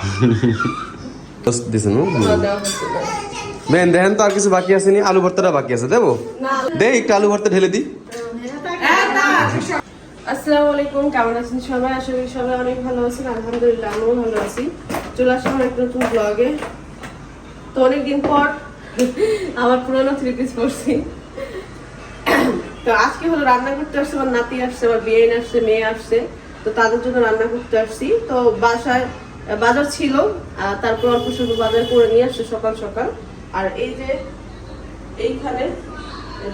দিছেন। বেন দেখেন তো আর কিছু বাকি আছে নি? আলু ভর্তাটা বাকি আছে দেবো? দে একটু আলু ভর্তা ঢেলে দি আসসালামু আলাইকুম কেমন আছেন সবাই? আশা করি সবাই অনেক ভালো আছেন। আলহামদুলিল্লাহ আমিও ভালো আছি। চলে আসলাম একটা নতুন ব্লগে তো অনেকদিন পর আমার পুরোনো থ্রি পিস পরছি। তো আজকে হলো রান্না করতে আসছে আমার নাতি আসছে আমার বিয়ে আসছে মেয়ে আসছে। তো তাদের জন্য রান্না করতে আসছি। তো বাসায় বাজার ছিল তারপর অল্প স্বল্প বাজার করে নিয়ে আসছে সকাল সকাল। আর এই যে এইখানে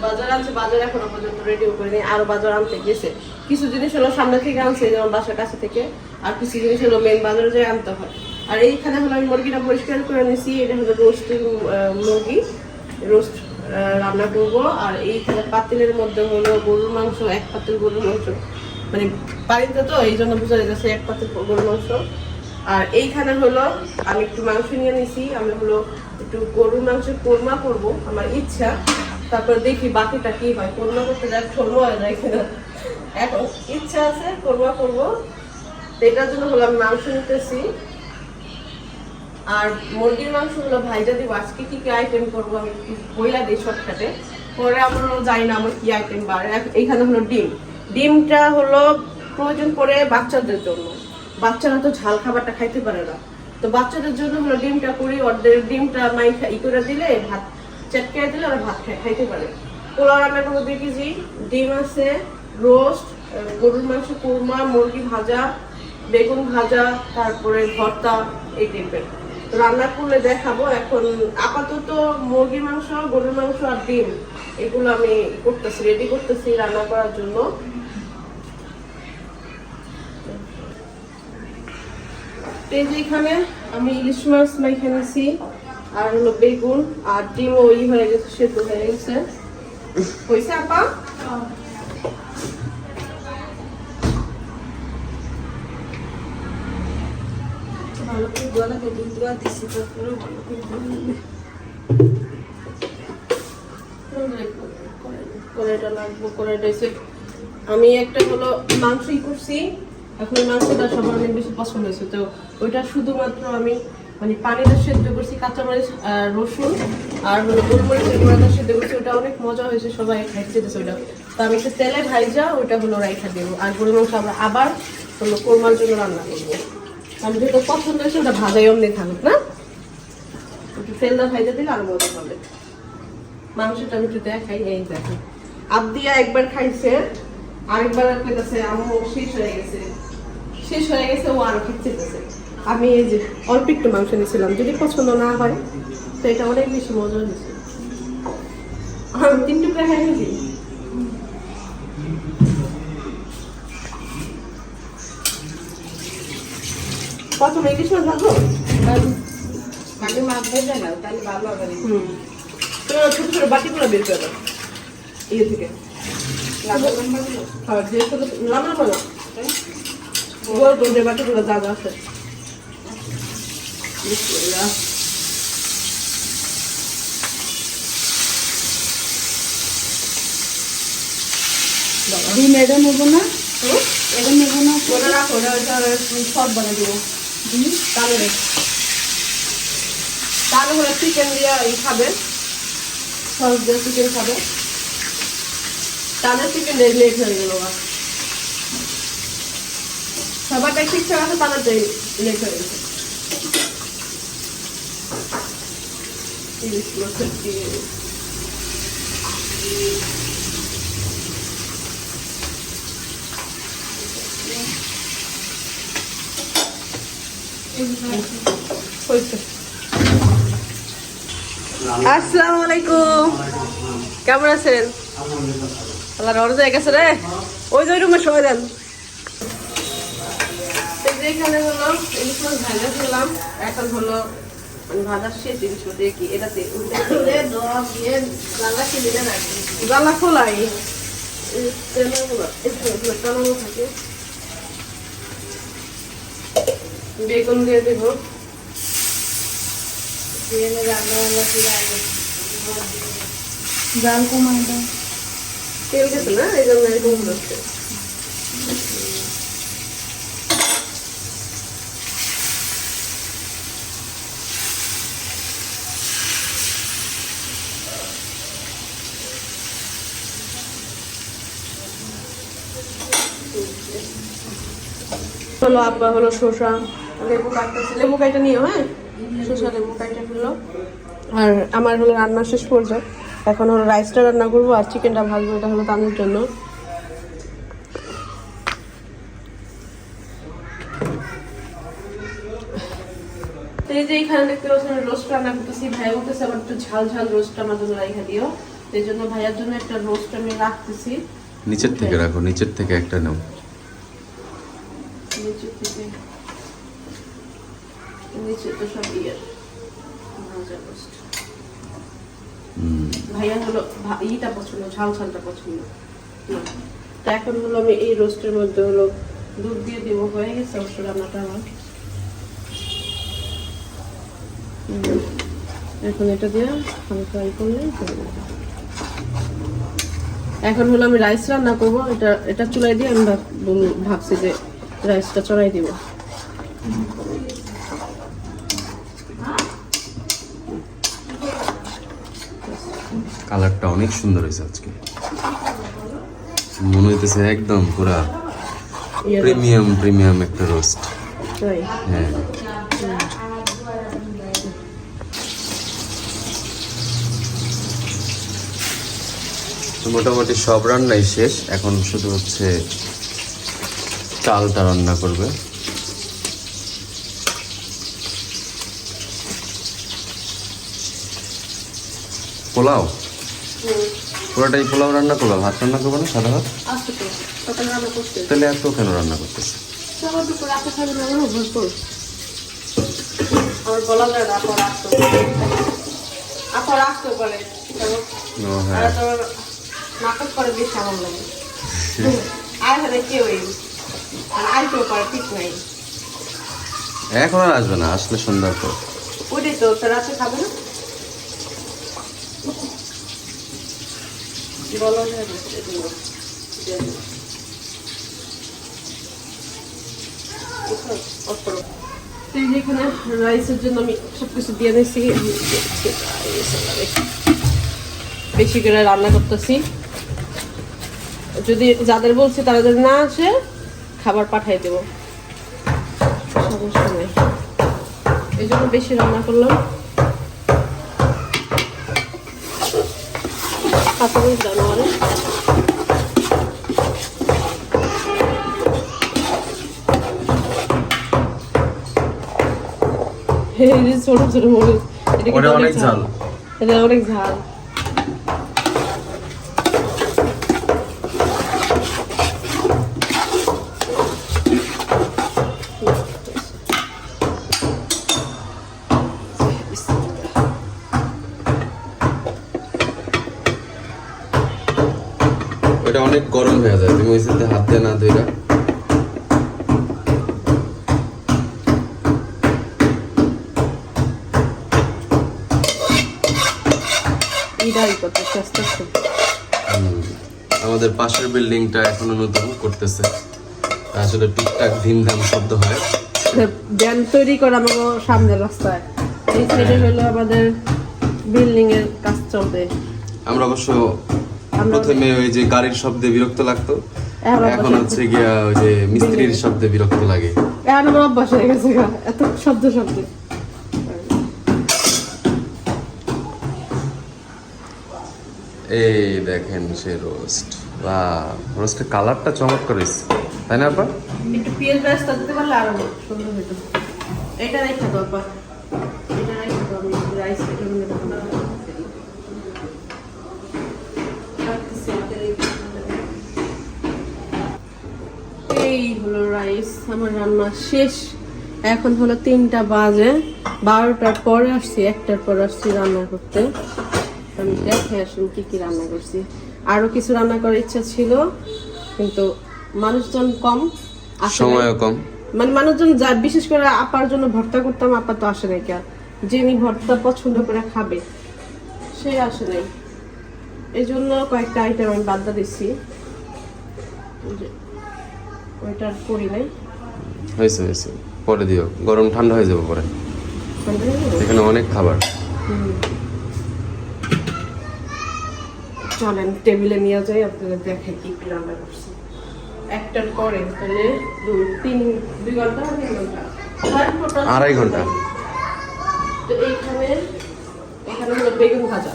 বাজার আনছে বাজার এখনও পর্যন্ত রেডিও করে নিয়ে আরও বাজার আনতে গেছে। কিছু জিনিস হলো সামনে থেকে আনছে যেমন বাসার কাছে থেকে, আর কিছু জিনিস হলো মেন বাজারে যেয়ে আনতে হয়। আর এইখানে হলো আমি মুরগিটা পরিষ্কার করে নিয়েছি এটা হলো রোস্টের মুরগি। রোস্ট রান্না করব, আর এইখানে পাতিলের মধ্যে হলো গরুর মাংস, এক পাতিল গরুর মাংস। মানে বাড়িতে তো, এই জন্য বোঝা যাচ্ছে এক পাতিল গরুর মাংস। আর এইখানে হলো আমি একটু মাংস নিয়ে নিছি আমি হলো একটু গরুর মাংস কোরমা করব, আমার ইচ্ছা। তারপর দেখি বাকিটা কি হয়, কোরমা করতে যাক ছোড়মা হয়ে যায় কিনা এখন ইচ্ছা আছে কোরমা করব। এটার জন্য হলো আমি মাংস নিতেছি। আর মুরগির মাংস হলো ভাইজা দিব, আজকে কি কি আইটেম করব আমি একটু বইলা দিই শর্টকাটে। পরে আমরা জানি না আমার কি আইটেম বার এইখানে হলো ডিম। ডিমটা হলো প্রয়োজন পড়ে বাচ্চাদের জন্য। বাচ্চারা তো ঝাল খাবারটা খাইতে পারে না। তো বাচ্চাদের জন্য হলো ডিমটা করি, ওদের ডিমটা মাই ই করে দিলে, ভাত চেটকে দিলে ওরা ভাত খাই খাইতে পারে। পোলাও রান্না করব দুই কেজি ডিম আছে, রোস্ট গরুর মাংস, কুরমা, মুরগি ভাজা, বেগুন ভাজা, তারপরে ভর্তা, এই টাইপের তো রান্না করলে দেখাবো, এখন আপাতত মুরগির মাংস, গরুর মাংস আর ডিম, এগুলো আমি করতেছি রেডি করতেছি রান্না করার জন্য। এখানে আমি ইলিশ মাছ মাইখে নিছি, আর হলো বেগুন, আর ডিমও ই হয়ে গেছে, সেদ্ধ হয়ে গেছে। হয়েছে আপা? আমি একটা হলো মাংসই করছি এখন মাংসটা সবার অনেক বেশি পছন্দ হয়েছে। তো ওইটা শুধুমাত্র আমি মানে পানিটা সেদ্ধ করছি, কাঁচামরিচ আর রসুন আর হলো গোলমরিচের গুঁড়াটা সেদ্ধ করছি। ওটা অনেক মজা হয়েছে, সবাই খাইছে ওইটা তো আমি একটু তেলে ভাইজা ওইটা হলো রাইখা দেবো। আর গরু মাংস আমরা আবার হলো কোরমার জন্য রান্না করব। আমি যেটা পছন্দ হয়েছে, ওটা ভাজাই অমনি থাকুক, না? একটু তেলটা ভাইজা দিলে আরও মজা হবে। মাংসটা আমি একটু দেখাই, এই দেখো। আবদিয়া একবার খাইছে, আরেকবার কইতাছে, আম্মু, শেষ হয়ে গেছে। শেষ হয়ে গেছে ও আরও খেতেছে আমি এই যে অল্প একটু মাংস নিয়েছিলাম যদি পছন্দ না হয় তো এটা অনেক বেশি মজা হয়েছে। আমি তিন টুকরা কত ইলিশ মাছ ভাজবো আগে মাছ ভেজে নাও তাহলে ভালো হবে হুম। ছোট ছোট বাটিগুলো বের করে ইয়ে থেকে। লম্বা লম্বা গুলো। আর যে ছোট লামা লামা গোল গোল যে বাটিগুলো যা যা আছে ডিম এটা নেব না? এটা নেব না? ওটা রাখো ওটা ওটা সব বানিয়ে দেবো। তাহলে তাহলে হলে চিকেন দিয়ে খাবে। সস দিয়ে চিকেন খাবে। তাহলে চিকেন লেট হয়ে গেল সবারটা ঠিকঠাক আছে লেট হয়ে গেছে মাছের আসসালামু আলাইকুম। কেমন আছেন? আল্লাহ রহর গেছে রে? ওই যে রুমে সবাই দেন। এখানে হলো ইলিশ মাছ ভাজা খেলাম এখন হলো মানে ভাজা শেষ ইলিশ মাছ কি? এটাতে উল্টে তুলে দশ দিয়ে রান্না খেলে দেন আর কি। জ্বালা খোলাই এই তেলগুলো একটু একটু টানানো থাকে। বেগুন দিয়ে দেবো। দিয়ে রান্না বান্না করে আগে জাল কমাই দাও। তেল গেছে না? এই জন্য এরকম হচ্ছে। হলো আব্বা হলো শসা। লেবু কাটতেছে লেবু কাইটা নিও হ্যাঁ? শসা লেবু কাইটা ফেলল আর আমার হলো রান্না শেষ পর্যায়ে। এখন হলো রাইসটা রান্না করব আর চিকেনটা ভাজবো এটা হলো তাদের জন্য। এই যে এখানে দেখতে পাচ্ছেন রোস্ট রান্না করতেছি। ভাই বলতেছে আবার একটু ঝাল ঝাল রোস্ট আমার জন্য রাইখা দিও। এই জন্য ভাইয়ার জন্য একটা রোস্ট আমি রাখতেছি। নিচের থেকে রাখো নিচের থেকে একটা নাও। নিচে তো সব ইয়ের। ভাইয়া হলো ইটা পছন্দ ঝাল ঝালটা পছন্দ। তো এখন হলো আমি এই রোস্টের মধ্যে হলো দুধ দিয়ে দিব হয়ে গেছে অবশ্য রান্নাটা আমার। এখন এটা দিয়ে আমি ফ্রাই করলে এখন হলো আমি রাইস রান্না করব এটা এটা চুলাই দিয়ে আমি ভাবছি যে রাইসটা চড়াই দিব। কালারটা অনেক সুন্দর হয়েছে আজকে। মনে হইতেছে একদম পুরা ইয়ে প্রিমিয়াম প্রিমিয়াম একটা রোস্ট। হ্যাঁ। মোটামুটি সব রান্নাই শেষ। এখন শুধু হচ্ছে চালটা রান্না করবে। পোলাও? পুরোটাই পোলাও রান্না করবা ভাত রান্না করব না সাদা ভাত? করতে। তাহলে এত কেন রান্না করতেছে সবার দুপুর রাতে খাবে না আমার ভরপুর আমার বলা যায় না আপা রাখতে। আপা রাখতে পারে আর হ্যাঁ। তোর নাটক করে বেশি আমার লাগে। আর কেউ ঠিক নাই। এখন আর আসবে না আসলে সন্ধ্যার পর। ওটাই তো তোর রাতে খাবে না? বলা? এখানে রাইসের জন্য আমি সবকিছু দিয়ে বেশি করে রান্না করতেছি। যদি যাদের বলছি তারা যদি না আসে খাবার পাঠাই দেবো। সমস্যা নেই। এই জন্য বেশি রান্না করলাম। কাঁচামরিচ এই ছোট ছোট মরিচ এটা অনেক ঝাল। এটা অনেক ঝাল। এটাই করতেছে আস্তে আস্তে আমাদের পাশের বিল্ডিংটা এখনও নতুন করতেছে। আসলে টুকটাক ধিমধাম শব্দ হয়। ব্যান তৈরি করা আমাকে সামনের রাস্তায়। এই সাইডে হলো আমাদের বিল্ডিং এর কাজ চলবে। আমরা অবশ্য প্রথমে ওই যে গাড়ির শব্দে বিরক্ত লাগতো। এখন এখন হচ্ছে গিয়া ওই যে মিস্ত্রির শব্দে বিরক্ত লাগে। এখন আমার অভ্যাস হয়ে গেছে এত শব্দ শব্দ। এই দেখেন সে রোস্ট বা রোস্টের কালারটা চমৎকার হয়েছে। তাই না, আপা? একটু দিতে পারলে আরও সুন্দর হতো এটা আপা। এটা এই হলো রাইস আমার রান্না শেষ। এখন হলো তিনটা বাজে। বারোটার পরে আসছি, একটার পর আসছি রান্না করতে। আমি দেখে আসুন কি কি রান্না করছি। আরও কিছু রান্না করার ইচ্ছা ছিল কিন্তু মানুষজন কম। সময়ও কম। মানে মানুষজন যা বিশেষ করে আপার জন্য ভর্তা করতাম আপা তো আসে নাই কেন যিনি ভর্তা পছন্দ করে খাবে সে আসে নাই। এই জন্য কয়েকটা আইটেম আমি বাদ দিচ্ছি ওই ওইটা করি নাই। হয়েছে হয়েছে। পরে দিও। গরম ঠান্ডা হয়ে যাবে পরে। এখানে অনেক খাবার। চলেন টেবিলে নিয়ে যাই আপনাদের দেখে কি কি রান্না করছি। একটার পরে তাহলে দুই তিন দুই ঘণ্টা তিন ঘণ্টা? আড়াই ঘণ্টা। তো এইখানে এখানে হলো বেগুন ভাজা।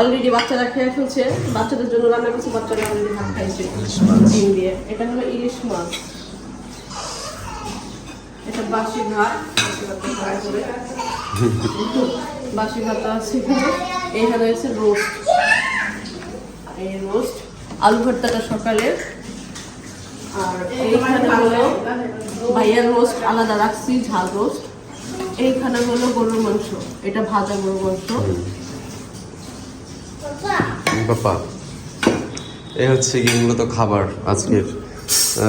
অলরেডি বাচ্চারা খেয়ে ফেলছে। বাচ্চাদের জন্য রান্না করছে বাচ্চারা অলরেডি ভাত খাইছে। ডিম দিয়ে। এটা হলো ইলিশ মাছ। এটা ভাত বাসি ভাত আছে হচ্ছে রোস্ট এই রোস্ট সকালের আর রোস্ট আলাদা রাখছি, ঝাল রোস্ট এইখানে হলো গরুর মাংস। এটা ভাজা গরুর মাংস। এই হচ্ছে মূলত খাবার আজকের।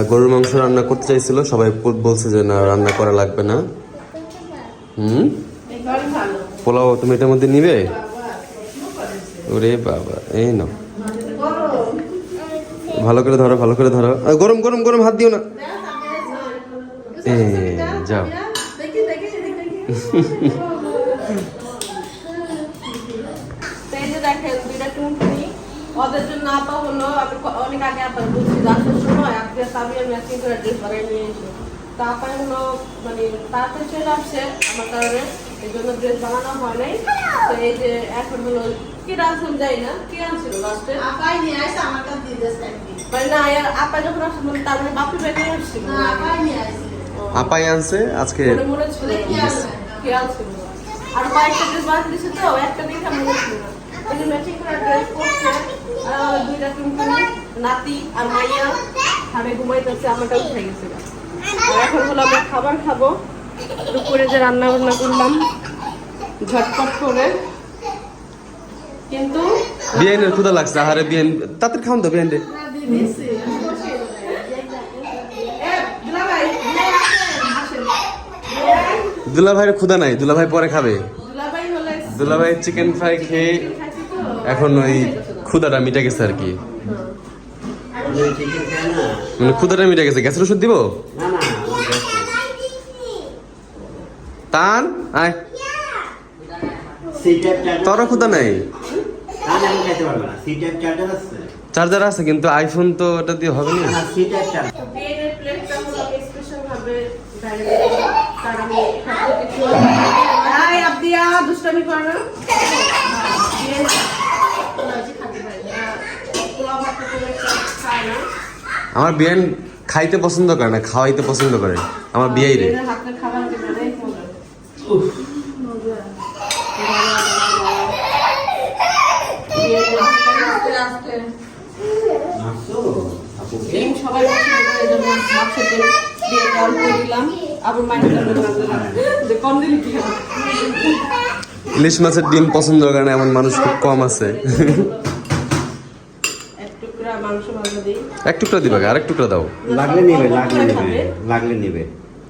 গরুর মাংস রান্না করতে চাইছিল, সবাই বলছে যে না, রান্না করা লাগবে না। হুম? পোলাও তুমি এটার মধ্যে নিবে? ওরে বাবা, এই না ভালো করে ধরো, ভালো করে ধরো। গরম গরম গরম, হাত দিও না। এ, যাও। দেখেন, দুইটা টুনটুনি। ওদের জন্য আপা হলো অনেক আগে আপা সময় আজকে আমি ম্যাচিং করে ড্রেস বানিয়ে নিয়ে এসে তা আপা মানে তাড়াতাড়ি চলে আসছে আমার কারণে এই জন্য ড্রেস বানানো হয় নাই। তো এই যে এখন হলো কি রাঁধুন যাই না কি আনছিল লাস্টে আপাই নিয়ে আসে আমার কাছে দিয়ে একদিন। মানে না আর আপা যখন আসছে মানে তার মানে বাপি ব্যাগে আসছিল। না, আপাই নিয়ে আসে। আপাই আনছে আজকে মনে মনে ছিল খেয়াল ছিল না। আর কয়েকটা ড্রেস বানিয়ে দিছে তো একটা দেখে মনে ছিল না ওই ম্যাচিং করা ড্রেস পরছে আর দুইটা টুনটুনি নাতি আর মাইয়া। খাবে ঘুমাইতেছে আমারটা উঠে গেছে আর এখন হলো আমরা খাবার খাব। দুপুরে যে রান্না বান্না করলাম, ঝটপট করে। কিন্তু বিয়ানের ক্ষুদা লাগছে, আহারে বিয়ান তাদের খাওয়ান তো বিয়ান রে। দুলা ভাইয়ের ক্ষুদা নাই দুলা ভাই পরে খাবে। দুলা ভাই চিকেন ফ্রাই খেয়ে এখন ওই ক্ষুদাটা মিটে গেছে আর কি। মানে ক্ষুদাটা মিটে গেছে, গ্যাসের ওষুধ দিব? তান, আয়। তোর ক্ষুদা নাই? চার্জার আছে, কিন্তু আইফোন তো ওটা দিয়ে হবে না। দুষ্টামি করে না আমার বিয়ান খাইতে পছন্দ করে না খাওয়াইতে পছন্দ করে। আমার বিয়েই রে? ইলিশ মাছের ডিম পছন্দ করে না এমন মানুষ খুব কম আছে। মাংস ভাজা দিই। এক টুকরা দিবা আরেক টুকরা দাও। লাগলে নিবে লাগলে নিবে লাগলে নিবে।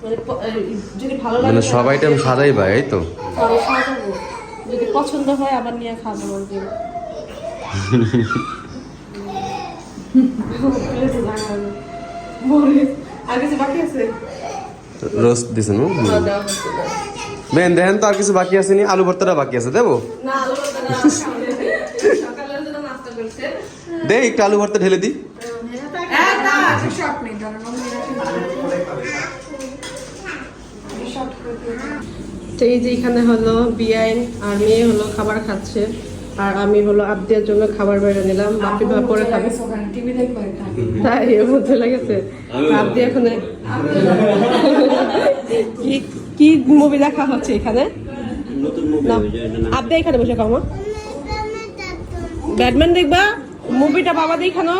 মানে এই যদি ভালো লাগে মানে সব আইটেম সাজাইবা এই তো। যদি পছন্দ হয় আবার নিয়ে খাব রোস্ট দিছেন। বেন দেখেন তো আর কিছু বাকি আছে নি? আলু ভর্তাটা বাকি আছে দেবো? না, আলু ভর্তা দে একটু আলু ভর্তা ঢেলে দি। এই তো এই যে এখানে হলো বিআইন আর মেয়ে হলো খাবার খাচ্ছে আর আমি হলো আবদিয়ার জন্য খাবার বাইরে নিলাম বাপি ভাই পরে খাবে। তাই এর মধ্যে লেগেছে। আবদি এখন কি কি মুভি দেখা হচ্ছে এখানে? নতুন আবদি এখানে। বসে খাও ব্যাটম্যান দেখবা, মুভিটা বাবা দেখানো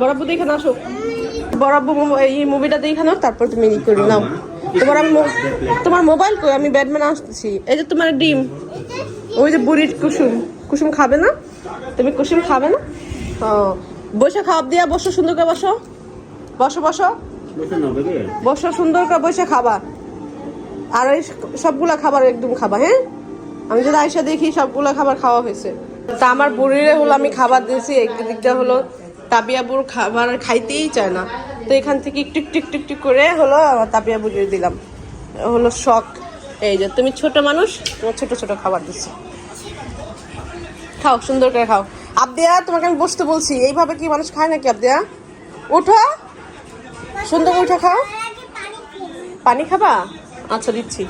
বরাব্বু দেখানো আসো। বরাব্বু এই মুভিটা দেখানো তারপর তুমি ই করে নাও। তোমার আমি তোমার মোবাইল কই? আমি ব্যাটম্যান আসতেছি। এই যে তোমার ডিম, ওই যে বুড়ির কুসুম। কুসুম খাবে না? তুমি কুসুম খাবে না? ও, বসে খাওয়া দিয়া বসো, সুন্দর করে বসো। বসো বসো। বসো, সুন্দর করে বসে খাবা। আর এই সবগুলা খাবার একদম খাবা হ্যাঁ? আমি যদি আয়সা দেখি সবগুলা খাবার খাওয়া হয়েছে। তা আমার বুড়িরে হলো আমি খাবার দিয়েছি একদিকটা হলো তাবিয়া বুড় খাবার খাইতেই চায় না। তো এখান থেকে একটু একটু একটু একটু করে হলো তাবিয়া বুড়িয়ে দিলাম। হলো শখ। এই যে, তুমি ছোট মানুষ, তোমার ছোট ছোট খাবার দিচ্ছি। খাও, সুন্দর করে খাও। আবদিয়া, তোমাকে আমি বসতে বলছি। এইভাবে কি মানুষ খায় নাকি আবদিয়া? উঠো। সুন্দর করে উঠে খাও। পানি খাবা? আচ্ছা দিচ্ছি।